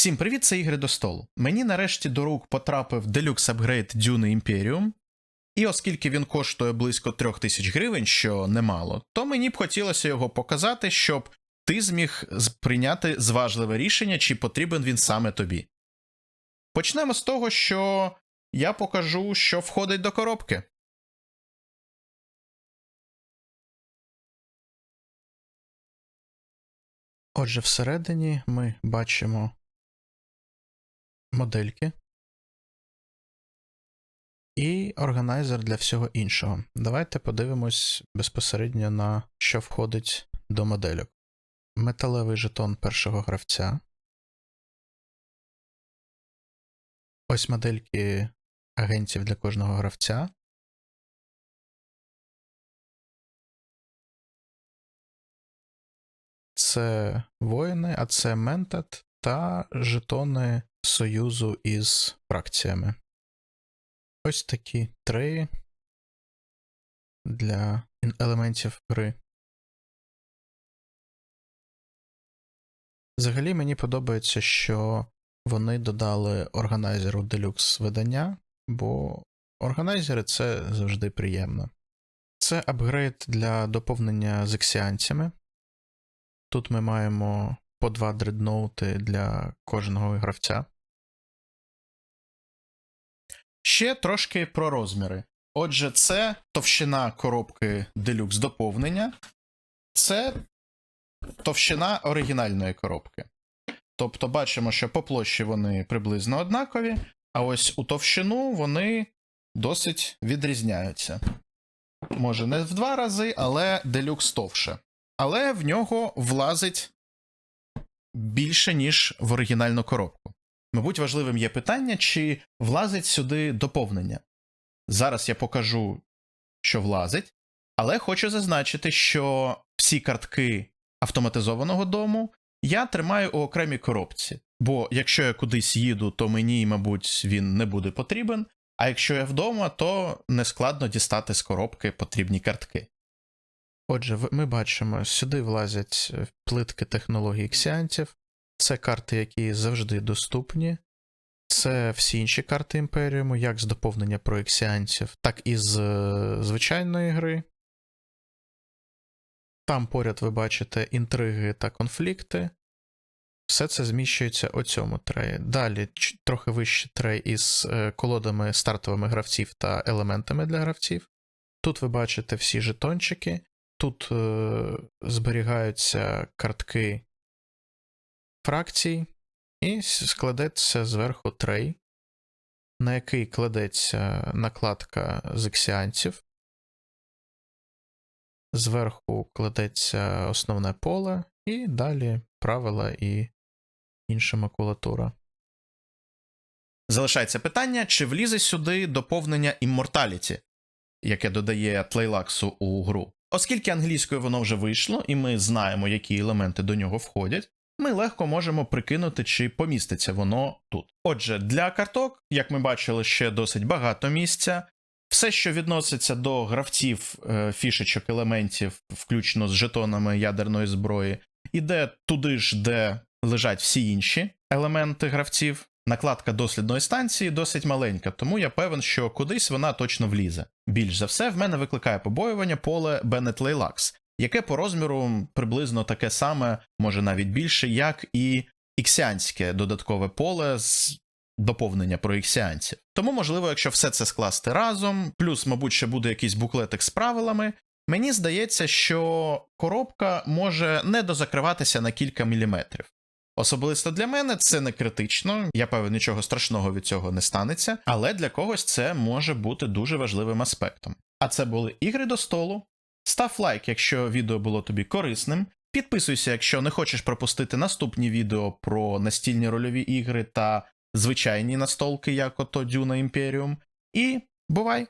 Всім привіт, це ігри до столу. Мені нарешті до рук потрапив Deluxe Upgrade Dune Imperium, і оскільки він коштує близько 3000 гривень, що немало, то мені б хотілося його показати, щоб ти зміг прийняти зважливе рішення, чи потрібен він саме тобі. Почнемо з того, що я покажу, що входить до коробки. Отже, всередині ми бачимо модельки і органайзер для всього іншого. Давайте подивимось безпосередньо на що входить до модельок. Металевий жетон першого гравця. Ось модельки агентів для кожного гравця. Це воїни, а це ментат та жетони союзу із фракціями. Ось такі треї для елементів гри. Взагалі мені подобається, що вони додали органайзеру Deluxe видання, бо органайзери це завжди приємно. Це апгрейд для доповнення з ексіанцями. Тут ми маємо по два дредноути для кожного гравця. Ще трошки про розміри. Отже, це товщина коробки Deluxe доповнення, це товщина оригінальної коробки. Тобто бачимо, що по площі вони приблизно однакові, а ось у товщину вони досить відрізняються. Може, не в два рази, але Deluxe товше. Але в нього влазить більше, ніж в оригінальну коробку. Мабуть, важливим є питання, чи влазить сюди доповнення. Зараз я покажу, що влазить, але хочу зазначити, що всі картки автоматизованого дому я тримаю у окремій коробці. Бо якщо я кудись їду, то мені, мабуть, він не буде потрібен. А якщо я вдома, то нескладно дістати з коробки потрібні картки. Отже, ми бачимо, сюди влазять плитки технологій ксіантів. Це карти, які завжди доступні. Це всі інші карти Імперіуму, як з доповнення про ексіанців, так і з е, звичайної гри. Там поряд ви бачите інтриги та конфлікти. Все це зміщується у цьому треї. Далі трохи вище трей із е, колодами стартовими гравців та елементами для гравців. Тут ви бачите всі жетончики. Тут е, зберігаються картки фракцій, і складеться зверху трей, на який кладеться накладка з ексіанців. Зверху кладеться основне поле, і далі правила і інша макулатура. Залишається питання, чи влізе сюди доповнення Immortality, яке додає тлейлаксу у гру. Оскільки англійською воно вже вийшло, і ми знаємо, які елементи до нього входять, ми легко можемо прикинути, чи поміститься воно тут. Отже, для карток, як ми бачили, ще досить багато місця. Все, що відноситься до гравців е, фішечок елементів, включно з жетонами ядерної зброї, іде туди ж, де лежать всі інші елементи гравців. Накладка дослідної станції досить маленька, тому я певен, що кудись вона точно влізе. Більш за все, в мене викликає побоювання поле Bennett Laylax, яке по розміру приблизно таке саме, може навіть більше, як і іксіанське додаткове поле з доповнення про іксіанців. Тому, можливо, якщо все це скласти разом, плюс, мабуть, ще буде якийсь буклетик з правилами, мені здається, що коробка може не дозакриватися на кілька міліметрів. Особисто для мене це не критично, я певен, нічого страшного від цього не станеться, але для когось це може бути дуже важливим аспектом. А це були ігри до столу. Став лайк, якщо відео було тобі корисним. Підписуйся, якщо не хочеш пропустити наступні відео про настільні рольові ігри та звичайні настолки, як ото Дюна Імперіум. І бувай!